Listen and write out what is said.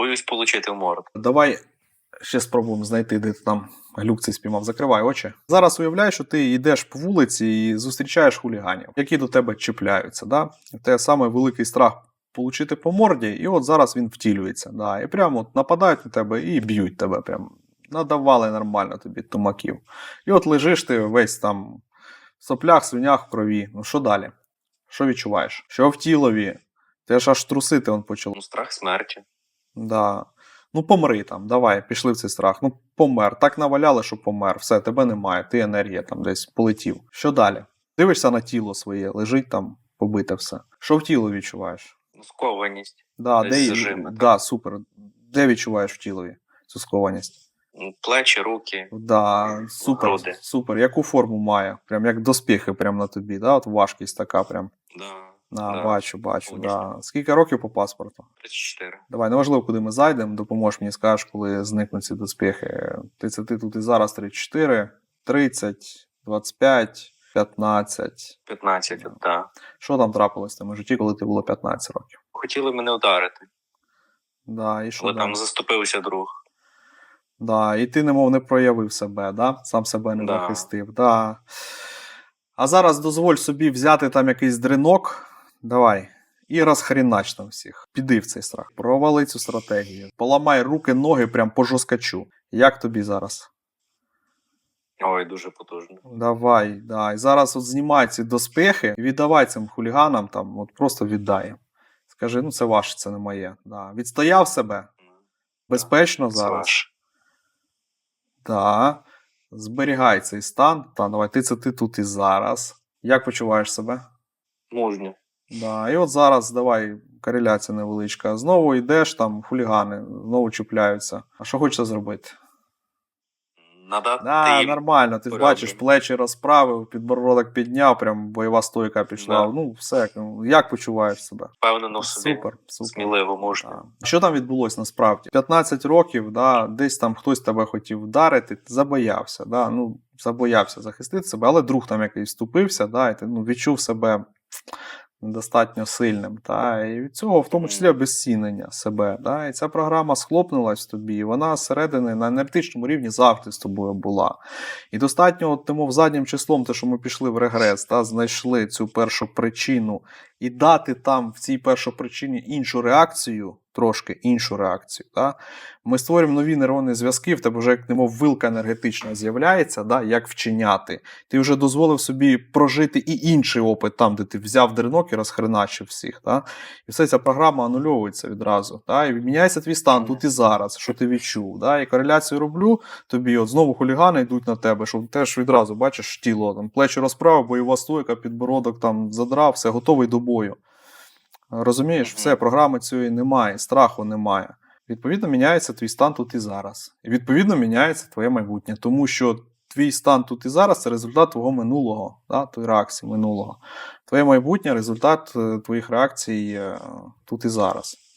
Боюсь получити в морду. Давай ще спробуємо знайти, де ти там глюк цей спіймав. Закривай очі. Зараз уявляй, що ти йдеш по вулиці і зустрічаєш хуліганів, які до тебе чіпляються. Да? Тебе саме великий страх получити по морді, і от зараз він втілюється. Да? І прямо от нападають на тебе і б'ють тебе. Прям. Надавали нормально тобі тумаків. І от лежиш ти весь там в соплях, свинях, в крові. Ну що далі? Що відчуваєш? Що в тілові? Ти ж аж трусити он почало. Ну, страх смерті. Да. Ну, помри там, давай, пішли в цей страх. Ну, помер. Так наваляли, що помер. Все, тебе немає, ти енергія там десь полетів. Що далі? Дивишся на тіло своє, лежить там, побите все. Що в тіло відчуваєш? Ну, скованість. Да, Десь де, зажими, да, супер. Де відчуваєш в тілові цю скованість? Ну, Плечі, руки. Да, супер, Груди. супер. Яку форму має? Прям як доспіхи прям на тобі, да? От важкість така прям. Да. Да, Да, бачу, бачу. Да. Скільки років по паспорту? 34. Давай, неважливо, куди ми зайдемо, допоможеш мені, скажеш, коли зникнуть ці доспіхи. Ти це ти тут і зараз 34, 30, 25, 15. 15, так. Да. Що там трапилось в тому житті, коли ти було 15 років? Хотіли мене вдарити, Да, і що але далі? там заступився друг. Да, і ти немов не проявив себе, да? сам себе не Да. захистив. Да. А зараз дозволь собі взяти там якийсь дринок. Давай. І розхрінач там всіх. Піди в цей страх. Провали цю стратегію. Поламай руки, ноги прям по жорсткачу. Як тобі зараз? Ой, дуже потужно. Давай, да. І зараз от знімай ці доспехи і віддавай цим хуліганам там, от просто віддай. Скажи, ну це ваше, це не моє. Да. Відстояв себе. Безпечно Це зараз. ваш. Да. Зберігай цей стан. Та, давай, ти це ти тут і зараз. Як почуваєш себе? Мужньо. Да. І от зараз давай кореляція невеличка. Знову йдеш там, хулігани, знову чіпляються. А що хочеться зробити? Надати Да, їм. нормально, ти ж порядок. бачиш, плечі розправив, підбородок підняв, прям бойова стойка пішла. Да. Ну, все, ну, як почуваєш себе? впевнено собі. Супер, супер. Сміливо, мужньо. Да. Що там відбулося насправді? 15 років, да, десь там хтось тебе хотів вдарити, ти забоявся, да, ну, забоявся захистити себе, але друг там якийсь вступився, да, і ти ну, відчув себе недостатньо сильним. Та, і від цього в тому числі обезцінення себе. Та, і ця програма схлопнулась тобі, і вона зсередини на енергетичному рівні завжди з тобою була. І достатньо, от, тому заднім числом, те, що ми пішли в регрес, та, знайшли цю першу причину, і дати там в цій першопричині іншу реакцію, трошки іншу реакцію. Да? Ми створюємо нові нейронні зв'язки, в тебе вже як немов вилка енергетична з'являється, да? як вчиняти. Ти вже дозволив собі прожити і інший опит там, де ти взяв дренок і розхреначив всіх. Да? І все ця програма анульовується відразу. Да? І міняється твій стан тут і зараз, що ти відчув. Да? І кореляцію роблю тобі, от знову хулігани йдуть на тебе, що теж відразу бачиш тіло, там плечі розправив, бойова стойка, підбородок там задрав, все готовий до бою. Розумієш, все, програми цієї немає, страху немає. Відповідно, міняється твій стан тут і зараз. І відповідно міняється твоє майбутнє, тому що твій стан тут і зараз це результат твого минулого, да, твої реакції минулого. Твоє майбутнє результат е, твоїх реакцій е, тут і зараз.